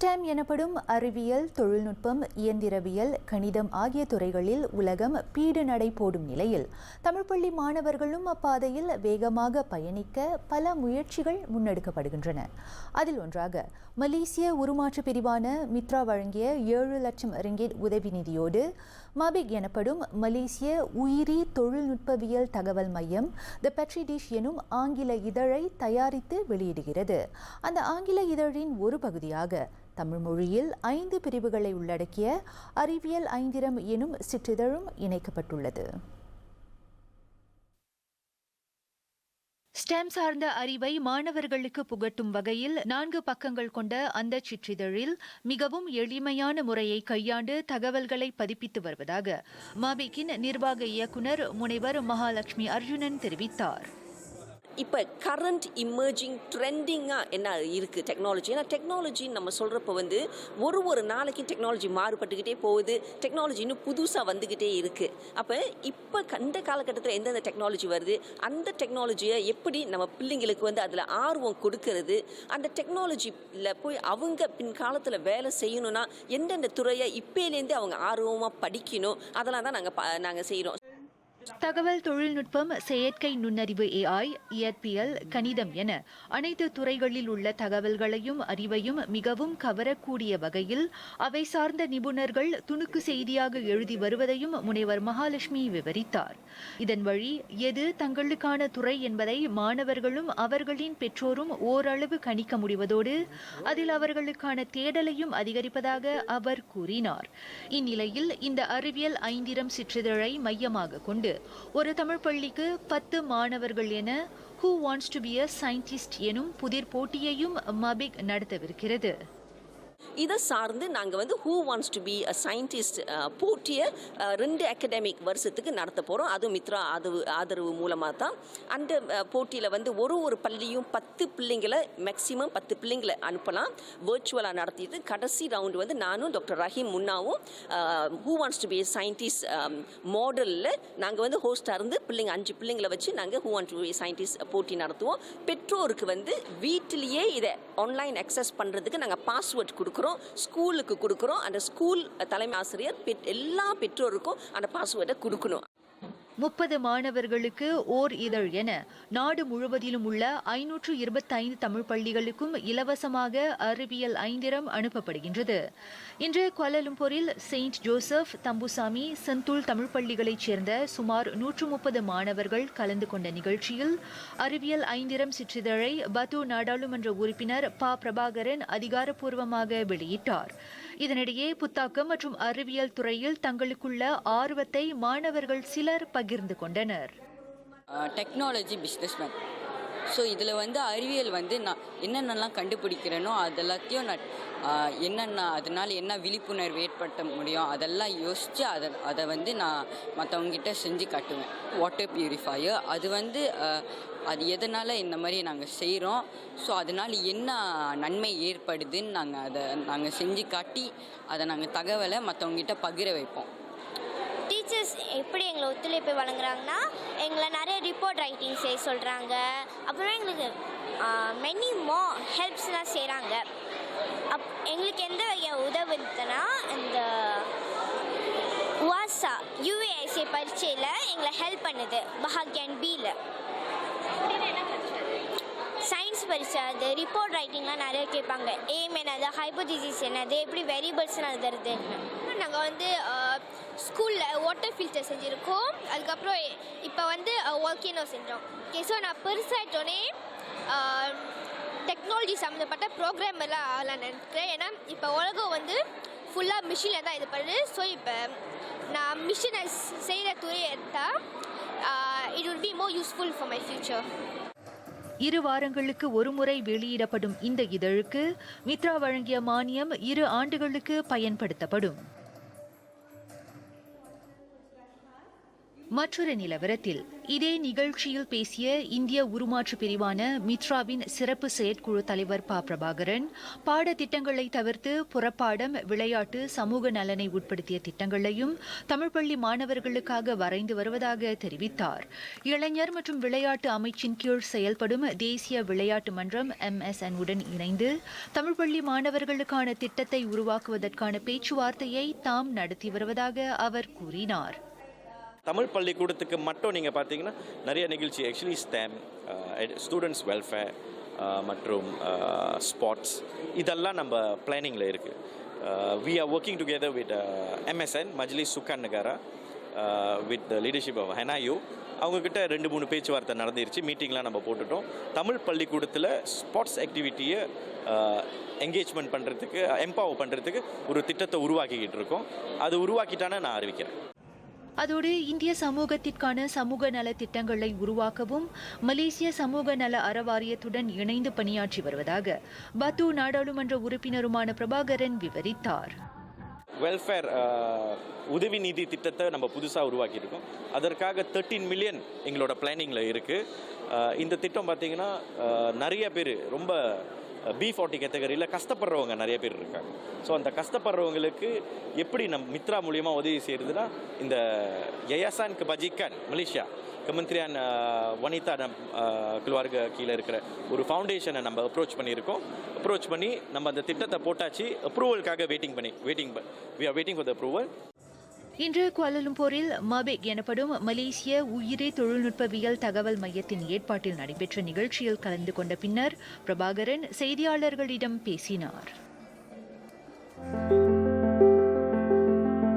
Stem எனப்படும் அறிவியல் தொழில்நுட்பம் இயந்திரவியல் கணிதம் ஆகிய துறைகளில் உலகம் பீடு நடை போடும் நிலையில் தமிழ் பள்ளி மாணவர்களும் அப்பாதையில் வேகமாக பயணிக்க பல முயற்சிகள் முன்னெடுக்கப்படுகின்றன. அதில் ஒன்றாக மலேசிய உருமாற்று பிரிவான மித்ரா வழங்கிய ஏழு லட்சம் ரிங்கிட் உதவி நிதியோடு மபிக் எனப்படும் மலேசிய உயிரி தொழில்நுட்பவியல் தகவல் மையம் த பெட்ரிடிஷ் எனும் ஆங்கில இதழை தயாரித்து வெளியிடுகிறது. அந்த ஆங்கில இதழின் ஒரு பகுதியாக தமிழ் மொழியில் ஐந்து பிரிவுகளை உள்ளடக்கிய அறிவியல் ஐந்திரம் எனும் சிற்றிதழும் இணைக்கப்பட்டுள்ளது. ஸ்டெம் சார்ந்த அறிவை மாணவர்களுக்கு புகட்டும் வகையில் நான்கு பக்கங்கள் கொண்ட அந்த சிற்றிதழில் மிகவும் எளிமையான முறையை கையாண்டு தகவல்களை பதிப்பித்து வருவதாக மாபிக்கின் நிர்வாக இயக்குனர் முனைவர் மகாலட்சுமி அர்ஜுனன் தெரிவித்தார். இப்போ கரண்ட் இமர்ஜிங் ட்ரெண்டிங்காக என்ன இருக்குது டெக்னாலஜி ஏன்னா டெக்னாலஜி நம்ம சொல்கிறப்ப வந்து ஒரு ஒரு நாளைக்கும் டெக்னாலஜி மாறுபட்டுக்கிட்டே போகுது. டெக்னாலஜி இன்னும் புதுசாக வந்துக்கிட்டே இருக்குது அப்போ இப்போ கண்ட காலகட்டத்தில் எந்தெந்த டெக்னாலஜி வருது? அந்த டெக்னாலஜியை எப்படி நம்ம பிள்ளைங்களுக்கு வந்து அதில் ஆர்வம் கொடுக்கறது? அந்த டெக்னாலஜியில் போய் அவங்க பின் காலத்தில் வேலை செய்யணும்னா எந்தெந்த துறையை இப்போலேருந்து அவங்க ஆர்வமாக படிக்கணும்? அதெல்லாம் தான் நாங்கள் நாங்கள் செய்கிறோம் தகவல் தொழில்நுட்பம் செயற்கை நுண்ணறிவு ஏஐ இயற்பியல் கணிதம் என அனைத்து துறைகளில் உள்ள தகவல்களையும் அறிவையும் மிகவும் கவரக்கூடிய வகையில் அவை சார்ந்த நிபுணர்கள் துணுக்கு செய்தியாக எழுதி வருவதையும் முனைவர் மகாலட்சுமி விவரித்தார். இதன் வழி எது தங்களுக்கான துறை என்பதை மாணவர்களும் அவர்களின் பெற்றோரும் ஓரளவு கணிக்க முடிவதோடு அதில் அவர்களுக்கான தேடலையும் அதிகரிப்பதாக அவர் கூறினார். இந்நிலையில் இந்த அறிவியல் ஐந்திரம் சிற்றிதழை மையமாக கொண்டு ஒரு தமிழ் பள்ளிக்கு பத்து மாணவர்கள் என who wants to be a scientist எனும் புதிர் போட்டியையும் மபிக் நடத்தவிருக்கிறது. இதை சார்ந்து நாங்கள் வந்து who wants to be a scientist போட்டியை ரெண்டு அகடமிக் வருஷத்துக்கு நடத்த போகிறோம் அதுவும் மித்ரா ஆதரவு ஆதரவு மூலமாக தான். அந்த போட்டியில் வந்து ஒரு ஒரு பள்ளியும் பத்து பிள்ளைங்களை மேக்ஸிமம் பத்து பிள்ளைங்களை அனுப்பலாம். வேர்ச்சுவலாக நடத்திட்டு கடைசி ரவுண்டு வந்து நானும் doctor Rahim முன்னாவும் who wants to be scientist மாடலில் நாங்கள் வந்து ஹோஸ்டாக இருந்து பிள்ளைங்க அஞ்சு பிள்ளைங்களை வச்சு நாங்கள் who want to be scientist போட்டி நடத்துவோம். பெற்றோருக்கு வந்து வீட்டிலேயே இதை ஆன்லைன் அக்சஸ் பண்ணுறதுக்கு நாங்கள் பாஸ்வேர்ட் கொடுக்குறோம். ஸ்கூலுக்கு கொடுக்குறோம். அந்த ஸ்கூல் தலைமை ஆசிரியர் எல்லா பெற்றோருக்கும் அந்த பாஸ்வேர்டை கொடுக்கணும். முப்பது மாணவர்களுக்கு ஓர் இதழ் என நாடு முழுவதிலும் உள்ள ஐநூற்று இருபத்தைந்து தமிழ் பள்ளிகளுக்கும் இலவசமாக அறிவியல் ஐந்திரம் அனுப்பப்படுகின்றது. இன்று கோலாலும்பூரில் saint Joseph Thambusamy Sentul Tamil பள்ளிகளைச் சேர்ந்த சுமார் நூற்று முப்பது மாணவர்கள் கலந்து கொண்ட நிகழ்ச்சியில் அறிவியல் ஐந்திரம் சிற்றிதழை பத்து நாடாளுமன்ற உறுப்பினர் ப. பிரபாகரன் அதிகாரப்பூர்வமாக வெளியிட்டார். இதனிடையே புத்தாக்கம் மற்றும் அறிவியல் துறையில் தங்களுக்குள்ள ஆர்வத்தை மாணவர்கள் சிலர் பகிர்ந்து கொண்டனர். டெக்னாலஜி பிஸ்னஸ்மேன் ஸோ இதில் வந்து அறிவியல் வந்து நான் என்னென்னலாம் கண்டுபிடிக்கிறேனோ அதெல்லாத்தையும் நான் என்னென்ன அதனால் என்ன விழிப்புணர்வு ஏற்படுத்த முடியும் அதெல்லாம் யோசித்து அதை அதை வந்து நான் மற்றவங்ககிட்ட செஞ்சு காட்டுவேன். வாட்டர் பியூரிஃபையர் அது வந்து அது எதனால் இந்த மாதிரி நாங்கள் செய்கிறோம் ஸோ அதனால் என்ன நன்மை ஏற்படுதுன்னு நாங்கள் அதை நாங்கள் செஞ்சு காட்டி அதை நாங்கள் தகவலை மற்றவங்ககிட்ட பகிர வைப்போம். டீச்சர்ஸ் எப்படி எங்களை ஒத்துழைப்பு வழங்குறாங்கன்னா எங்களை நிறைய ரிப்போர்ட் ரைட்டிங் செய்ய சொல்கிறாங்க அப்புறம் எங்களுக்கு மெனி மோ ஹெல்ப்ஸ்லாம் செய்கிறாங்க அப் எங்களுக்கு எந்த வகையாக உதவுதுன்னா இந்த வாசா யூஏஐசி பரீட்சையில் எங்களை ஹெல்ப் பண்ணுது பஹாக்யான் பியில் சயின்ஸ் பரீட்சை அது ரிப்போர்ட் ரைட்டிங்லாம் நிறைய கேட்பாங்க. ஏம் என்னது? ஹைபோதிசிஸ் என்னது? எப்படி வெரிபிள்ஸ்னு எழுதுறதுன்னு நாங்கள் வந்து ஸ்கூலில் வாட்டர் ஃபில்டர் செஞ்சுருக்கோம். அதுக்கப்புறம் இப்போ வந்து ஒர்க்கினோ செஞ்சோம். ஓகே ஸோ நான் பெருசாகிட்டோன்னே டெக்னாலஜி சம்மந்தப்பட்ட ப்ரோக்ராம் எல்லாம் ஆகலான்னு நினைக்கிறேன். ஏன்னா இப்போ உலகம் வந்து ஃபுல்லாக மிஷினில் தான் இது பண்ணுது. ஸோ இப்போ நான் மிஷினை செய்கிற துறையை எடுத்தால் it will be more useful for my future இரு வாரங்களுக்கு ஒருமுறை வெளியிடப்படும் இந்த இதழுக்கு மித்ரா வழங்கிய மானியம் இரு ஆண்டுகளுக்கு பயன்படுத்தப்படும். மற்றொரு நிலவரத்தில் இதே நிகழ்ச்சியில் பேசிய இந்திய உருமாற்று பிரிவான மித்ராவின் சிறப்பு செயற்குழு தலைவர் பா. பிரபாகரன் பாடத்திட்டங்களை தவிர்த்து புறப்பாடம் விளையாட்டு சமூக நலனை உட்படுத்திய திட்டங்களையும் தமிழ் பள்ளி மாணவர்களுக்காக வரைந்து வருவதாக தெரிவித்தார். இளைஞர் மற்றும் விளையாட்டு அமைச்சின் கீழ் செயல்படும் தேசிய விளையாட்டு மன்றம் எம்எஸ்என் உடன் இணைந்து தமிழ் பள்ளி மாணவர்களுக்கான திட்டத்தை உருவாக்குவதற்கான பேச்சுவார்த்தையை தாம் நடத்தி வருவதாக அவர் கூறினார். தமிழ் பள்ளிக்கூடத்துக்கு மட்டும் நீங்கள் பார்த்தீங்கன்னா நிறைய நிகழ்ச்சி. ஆக்சுவலி ஸ்டேம் ஸ்டூடெண்ட்ஸ் வெல்ஃபேர் மற்றும் uh, ஸ்போர்ட்ஸ் இதெல்லாம் நம்ம பிளானிங்கில் இருக்குது we are working together with MSN மஜ்லி சுக்கான் நகாரா வித் த லீடர்ஷிப் ஆஃப் ஹெனாயு அவங்கக்கிட்ட ரெண்டு மூணு பேச்சுவார்த்தை நடந்துருச்சு. மீட்டிங்லாம் நம்ம போட்டுட்டோம். தமிழ் பள்ளிக்கூடத்தில் ஸ்போர்ட்ஸ் ஆக்டிவிட்டியை என்கேஜ்மெண்ட் uh, பண்ணுறதுக்கு எம்பவர் பண்ணுறதுக்கு ஒரு திட்டத்தை உருவாக்கிக்கிட்டு இருக்கோம். அது உருவாக்கிட்டானே நான் அறிவிக்கிறேன். அதோடு இந்திய சமூகத்திற்கான சமூக நல திட்டங்களை உருவாக்கவும் மலேசிய சமூக நல அறவாரியத்துடன் இணைந்து பணியாற்றி வருவதாக பத்து நாடாளுமன்ற உறுப்பினருமான பிரபாகரன் விவரித்தார். வெல்ஃபேர் உதவி நிதி திட்டத்தை நம்ம புதுசாக உருவாக்கியிருக்கோம். அதற்காக தேர்ட்டீன் மில்லியன் எங்களோட பிளானிங்கில் இருக்குது இந்த திட்டம் பார்த்திங்கன்னா நிறைய பேர் ரொம்ப பி ஃபார்ட்டி கேட்டகரியில் கஷ்டப்படுறவங்க நிறைய பேர் இருக்காங்க. ஸோ அந்த கஷ்டப்படுறவங்களுக்கு எப்படி நம் மித்ரா மூலியமாக உதவி செய்கிறதுனா இந்த யயாசான் கபஜிக்கான் மலேசியா கமந்திரியான் வனிதா நம் uh, கிழ்வார்க கீழே இருக்கிற ஒரு ஃபவுண்டேஷனை நம்ம அப்ரோச் பண்ணியிருக்கோம். அப்ரோச் பண்ணி நம்ம அந்த திட்டத்தை போட்டாச்சு அப்ரூவலுக்காக வெயிட்டிங் பண்ணி waiting we are waiting for the approval இன்று குவாலலம்பூரில் மபெக் எனப்படும் மலேசிய உயிரி தொழில்நுட்பவியல் தகவல் மையத்தின் ஏற்பாட்டில் நடைபெற்ற நிகழ்ச்சியில் கலந்து கொண்ட பின்னர் பிரபாகரன் செய்தியாளர்களிடம் பேசினார்.